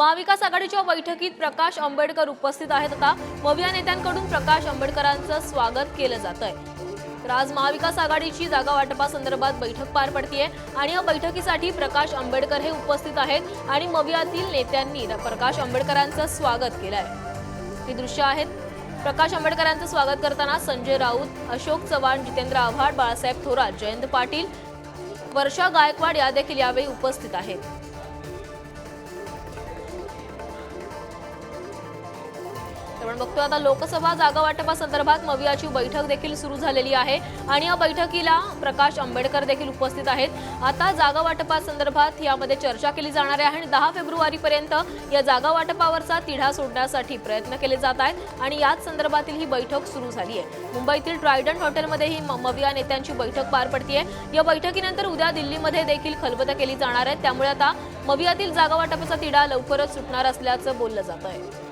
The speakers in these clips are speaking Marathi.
महाविकास आघाडीच्या बैठकीत प्रकाश आंबेडकर उपस्थित आहेत. आता मविया नेत्यांकडून प्रकाश आंबेडकरांचं स्वागत केलं जात आहे तर आज महाविकास आघाडीची जागा वाटपासंदर्भात बैठक पार पडतीये आणि या बैठकीसाठी प्रकाश आंबेडकर हे उपस्थित आहेत आणि मवियातील नेत्यांनी प्रकाश आंबेडकरांचं स्वागत केलं आहे ही दृश्य आहेत. प्रकाश आंबेडकरांचं स्वागत करताना संजय राऊत अशोक चव्हाण जितेंद्र आव्हाड बाळासाहेब थोरात जयंत पाटील वर्षा गायकवाड या देखील यावेळी उपस्थित आहेत. आपण बघतो आता लोकसभा जागा वाटपासंदर्भात मवियाची बैठक देखील सुरू झालेली आहे आणि या बैठकीला प्रकाश आंबेडकर देखील उपस्थित आहेत. आता जागा वाटपासंदर्भात यामध्ये चर्चा केली जाणार आहे आणि दहा फेब्रुवारीपर्यंत या जागा वाटपावरचा तिढा सोडण्यासाठी प्रयत्न केले जात आहेत आणि याच संदर्भातील ही बैठक सुरू झाली आहे. मुंबईतील ट्रायडंट हॉटेलमध्ये ही म- मविया नेत्यांची बैठक पार पडतीये. या बैठकीनंतर उद्या दिल्लीमध्ये देखील खलबत केली जाणार आहे. त्यामुळे आता मवियातील जागा वाटपाचा तिढा लवकरच सुटणार असल्याचं बोललं जात आहे.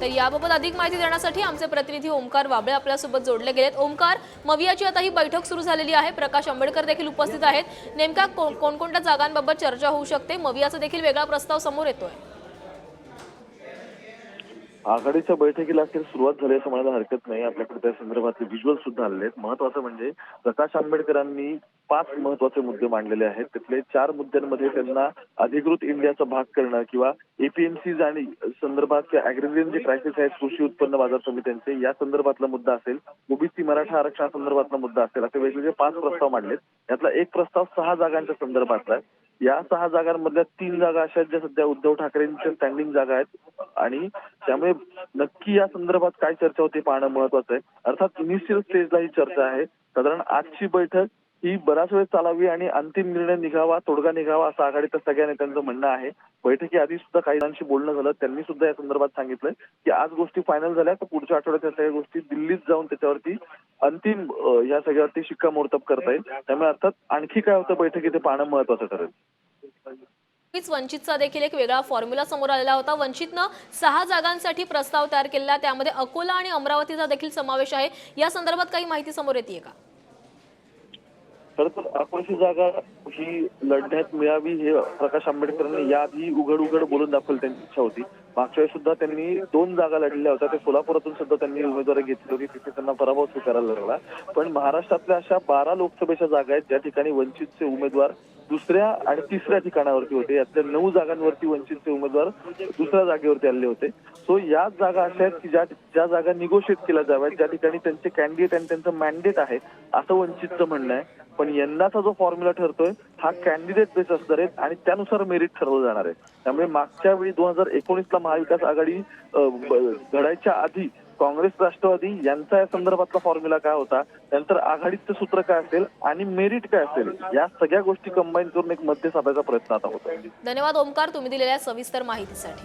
तर याबाबत अधिक माहिती देण्यासाठी आमचे प्रतिनिधी ओमकार वाबळे आपल्यासोबत जोडले गेलेत. ओमकार मवियाची आता ही बैठक सुरू झालेली आहे. प्रकाश आंबेडकर देखील उपस्थित आहेत. नेमक्या कोणकोणत्या जागांबाबत चर्चा होऊ शकते? मवियाचा देखील वेगळा प्रस्ताव समोर येतोय. आघाडीच्या बैठकीला अखेर सुरुवात झाली असं म्हणायला हरकत नाही. आपल्याकडे त्या संदर्भातले व्हिज्युअल सुद्धा आलेले आहेत महत्वाचं म्हणजे प्रकाश आंबेडकरांनी पाच महत्त्वाचे मुद्दे मांडलेले आहेत. त्यातले चार मुद्द्यांमध्ये त्यांना अधिकृत इंडियाचा भाग करणं किंवा एपीएमसी आणि संदर्भात अॅग्रेरियन जे क्रायसिस आहेत कृषी उत्पन्न बाजार समित्यांचे या संदर्भातला मुद्दा असेल. ओबीसी मराठा आरक्षणासंदर्भातला मुद्दा असेल. असे वेगवेगळे पाच प्रस्ताव मांडलेत. यातला एक प्रस्ताव सहा जागांच्या संदर्भातला आहे. या सहा जागांमधल्या तीन जागा अशा आहेत ज्या सध्या उद्धव ठाकरेंच्या स्टँडिंग जागा आहेत. आणि त्यामुळे नक्की या संदर्भात काय चर्चा होते पाहणं महत्वाचं आहे. अर्थात इनिशियल स्टेजला ही चर्चा आहे. साधारण आजची बैठक ही बराच वेळ चालावी आणि अंतिम निर्णय निघावा तोडगा निघावा असं आघाडीच्या सगळ्या नेत्यांचं म्हणणं आहे. बैठकी आधी सुद्धा काही जणांशी बोलणं झालं. त्यांनी सुद्धा या संदर्भात सांगितलंय की आज गोष्टी फायनल झाल्या तर पुढच्या आठवड्यात या सगळ्या गोष्टी दिल्लीत जाऊन त्याच्यावरती अंतिम या सगळ्यावरती शिक्कामोर्तब करता येईल. त्यामुळे अर्थात आणखी काय होतं बैठकीत ते पाहणं महत्वाचं ठरेल. वंचितचा देखील एक वेगळा फॉर्म्युला समोर आलेला होता. वंचितनं सहा जागांसाठी प्रस्ताव तयार केलेला. त्यामध्ये अकोला आणि अमरावतीचा देखील समावेश आहे. या संदर्भात काही माहिती समोर येते का? खर तर अकोल्याची जागा ही लढण्यात मिळावी हे प्रकाश आंबेडकरांनी याआधी उघड उघड बोलून दाखवली त्यांची इच्छा होती. मागच्या वेळेस सुद्धा त्यांनी दोन जागा लढलेल्या होत्या. ते सोलापुरातून सुद्धा त्यांनी उमेदवारी घेतली होती. तिथे त्यांना पराभव स्वीकारायला लागला. पण महाराष्ट्रातल्या अशा बारा लोकसभेच्या जागा आहेत. ज्या ठिकाणी वंचितचे उमेदवार दुसऱ्या आणि तिसऱ्या ठिकाणावरती होते. यातल्या नऊ जागांवरती वंचितचे उमेदवार दुसऱ्या जागेवरती आले होते. सो याच जागा अशा आहेत की ज्या ज्या जागा निगोशिएट केल्या जाव्यात ज्या ठिकाणी त्यांचे कॅन्डिडेट आणि त्यांचं मॅन्डेट आहे असं वंचितचं म्हणणं आहे. पण यंदाचा जो फॉर्म्युला ठरतोय हा कॅन्डिडेट बेस असणार आहे आणि त्यानुसार मेरिट ठरवलं जाणार आहे. त्यामुळे मागच्या वेळी दोन हजार एकोणीसला महाविकास आघाडी घडायच्या आधी काँग्रेस राष्ट्रवादी यांचा या संदर्भातला फॉर्म्युला काय होता? त्यानंतर आघाडीचं सूत्र काय असेल आणि मेरिट काय असेल? या सगळ्या गोष्टी कंबाईन करून एक मध्य साधायचा प्रयत्न आता होतो धन्यवाद ओमकार. तुम्ही दिलेल्या सविस्तर माहितीसाठी.